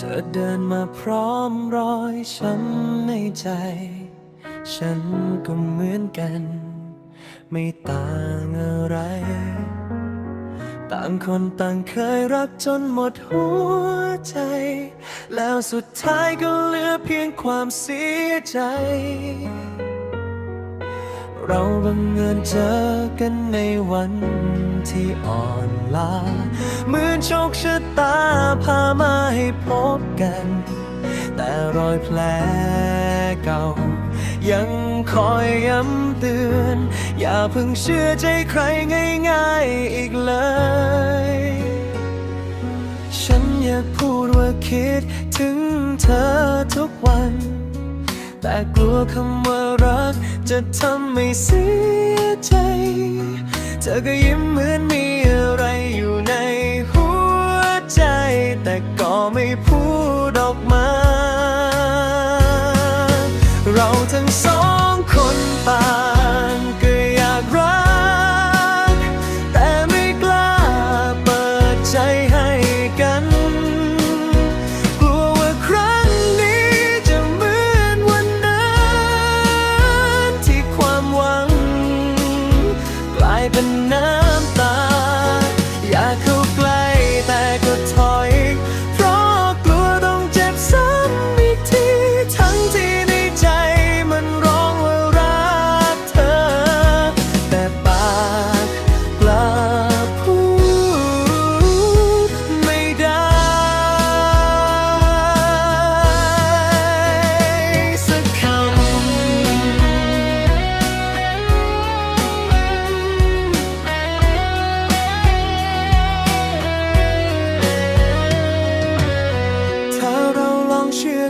ธอเดินมาพร้อมรอยช้ำในใจ ฉันก็เหมือนกัน ไม่ต่างอะไร ต่างคนต่างเคยรักจนหมดหัวใจ แล้วสุดท้ายก็เหลือเพียงความเสียใจ เราบังเอิญเจอกันในวันที่อ่อนล้าเหมือนโชคชะตาพามาให้พบกัน แต่รอยแผลเก่า ยังคอยย้ำเตือน อย่าเพิ่งเชื่อใจใครง่ายๆอีกเลย ฉันอยากพูดว่าคิดถึงเธอทุกวัน แต่กลัวคำว่า ก จะทำให้เสียใจ เธอก็ยิ้มเหมือนมีอะไรอยู่ในหัวใจ แต่ก็ไม่พูด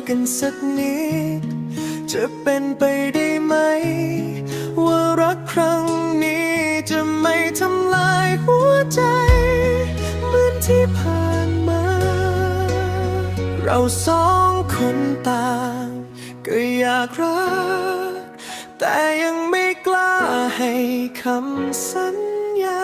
กันสักนิด จะเป็นไปได้ไหม ว่ารักครั้งนี้จะไม่ทำลายหัวใจ เหมือนที่ผ่านมา เราสองคนต่างก็อยากรัก แต่ยังไม่กล้าให้คำสัญญา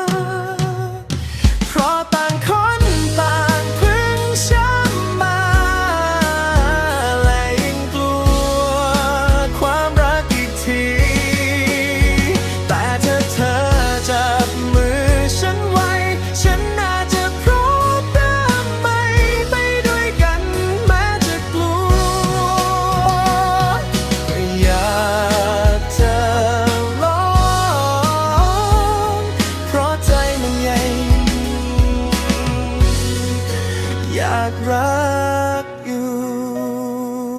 I'd